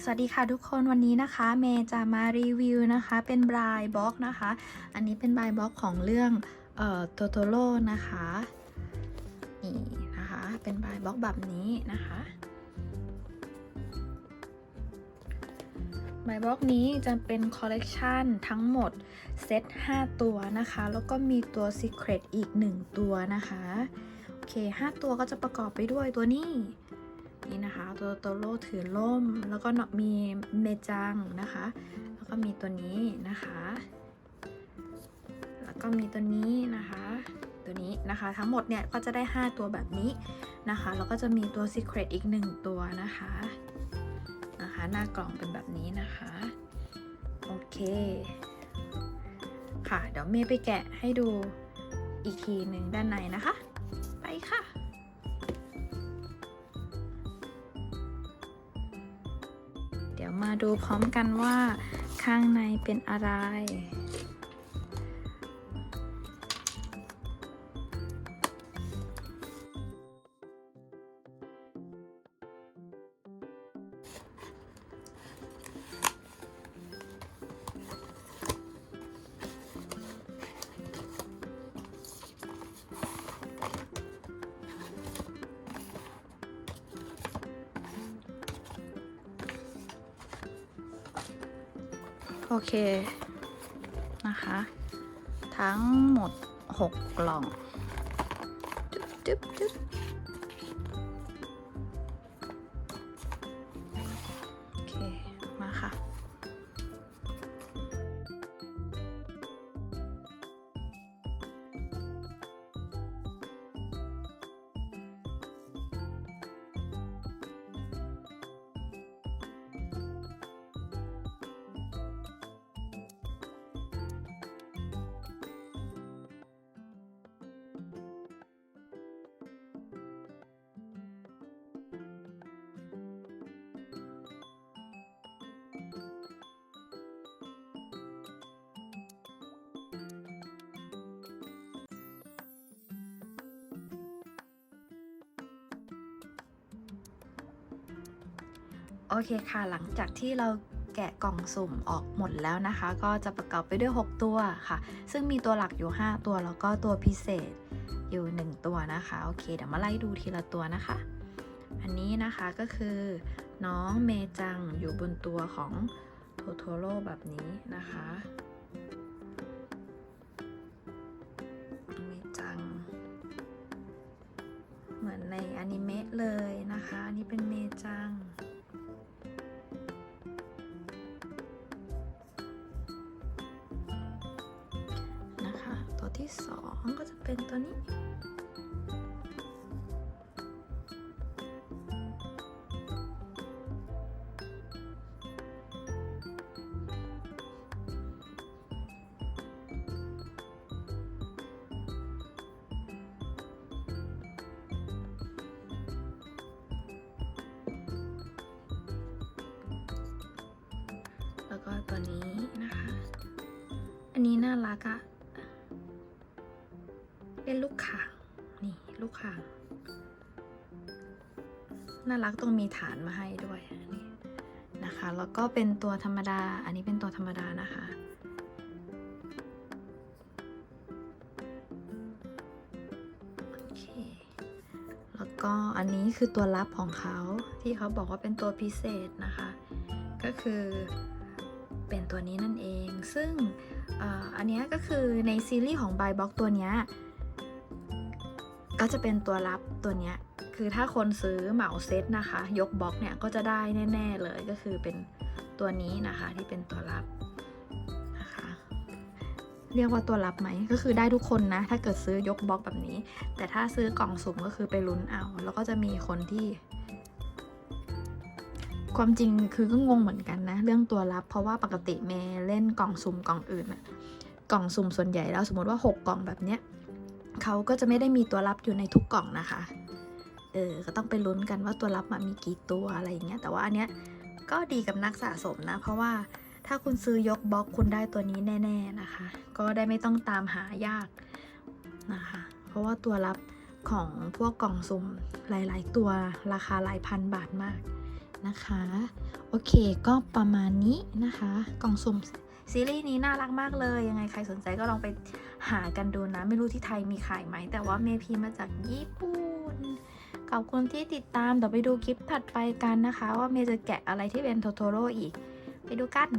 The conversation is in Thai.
สวัสดีค่ะทุกคนวันนี้นะคะ เมย์จะมารีวิวนะคะ เป็นบรายบ็อกนะคะ อันนี้เป็นบรายบ็อกของเรื่องเอ่อโตโตโร่นะคะนี่นะคะ เป็นบรายบ็อกแบบนี้นะคะบรายบ็อกนี้จะเป็นคอลเลกชันทั้งหมดเซต5 ตัวนะคะ แล้วก็มีตัว Secret อีก 1 ตัวนะคะ โอเค 5 ตัวก็จะประกอบไปด้วยตัวนี้ นี่นะคะตัวโตโร่ถือล่ม แล้วก็มีเมจังนะคะ แล้วก็มีตัวนี้นะคะ แล้วก็มีตัวนี้นะคะ ตัวนี้นะคะ ทั้งหมดเนี่ยก็จะได้ 5 ตัวแบบนี้นะคะ แล้วก็จะมีตัว Secret อีก 1 ตัวนะคะนะคะหน้ากล่องเป็นแบบนี้นะคะ โอเค ค่ะ เดี๋ยวเมย์ไปแกะให้ดูอีกทีหนึ่งด้านในนะคะ มาดูพร้อมกันว่าข้างในเป็นอะไร โอเค นะคะ ทั้งหมด 6 กล่อง โอเคค่ะ หลังจากที่เราแกะกล่องสุ่มออกหมดแล้วนะคะ ก็จะประกอบไปด้วย 6 ตัวค่ะ ซึ่งมีตัวหลักอยู่ 5 ตัวแล้วก็ตัวพิเศษอยู่ 1 ตัวนะคะ โอเค เดี๋ยวมาไล่ดูทีละตัวนะคะ อันนี้นะคะก็คือน้องเมจังอยู่บนตัวของโทโทโร่แบบนี้นะคะเมจัง เหมือนในอนิเมะเลยนะคะ อันนี้เป็นเมจัง ที่สองก็จะเป็นตัวนี้ แล้วก็ตัวนี้นะคะ อันนี้น่ารักอะ เป็นลูกข่างนี่ลูกข่าง น่ารักต้องมีฐานมาให้ด้วยนี่นะคะ แล้วก็เป็นตัวธรรมดา อันนี้เป็นตัวธรรมดานะคะ โอเค แล้วก็อันนี้คือตัวลับของเขาที่เขาบอกว่าเป็นตัวพิเศษนะคะ ก็คือเป็นตัวนี้นั่นเอง ซึ่งออันนี้ก็คือในซีรีส์ของ Buy Box ตัวนี้ ก็จะเป็นตัวรับตัวเนี้ยคือถ้าคนซื้อเหมาเซตนะคะ ยกบล็อกเนี่ยก็จะได้แน่ ๆเลยก็คือเป็นตัวนี้นะคะที่เป็นตัวรับนะคะ เรียกว่าตัวรับไหมก็คือได้ทุกคนนะ ถ้าเกิดซื้อยกบล็อกแบบนี้ แต่ถ้าซื้อกล่องสุ่มก็คือไปลุ้นเอา แล้วก็จะมีคนที่ ความจริงคือก็งงเหมือนกันนะ เรื่องตัวรับ เพราะว่าปกติเมย์เล่นกล่องสุ่มกล่องอื่นอะกล่องสุ่มส่วนใหญ่แล้วสมมติว่า 6 กล่องแบบเนี้ย เขาก็จะไม่ได้มีตัวรับอยู่ในทุกกล่องนะคะ เออ ก็ต้องไปลุ้นกันว่าตัวรับมันมีกี่ตัวอะไรอย่างเงี้ย แต่ว่าอันเนี้ยก็ดีกับนักสะสมนะ เพราะว่าถ้าคุณซื้อยกบล็อกคุณได้ตัวนี้แน่ ๆนะคะ ก็ได้ไม่ต้องตามหายากนะคะ เพราะว่าตัวรับของพวกกล่องสุ่มหลาย ๆ ตัวราคาหลายพันบาทมากนะคะ โอเคก็ประมาณนี้นะคะ กล่องสุ่มซีรีส์นี้น่ารักมากเลย ยังไงใครสนใจก็ลองไป หากันดูนะ ไม่รู้ที่ไทยมีขายไหม แต่ว่าเมพีมาจากญี่ปุ่น ขอบคุณที่ติดตาม เดี๋ยวไปดูคลิปถัดไปกันนะคะ ว่าเมย์จะแกะอะไรที่เป็นโทโทโร่อีก ไปดูกัน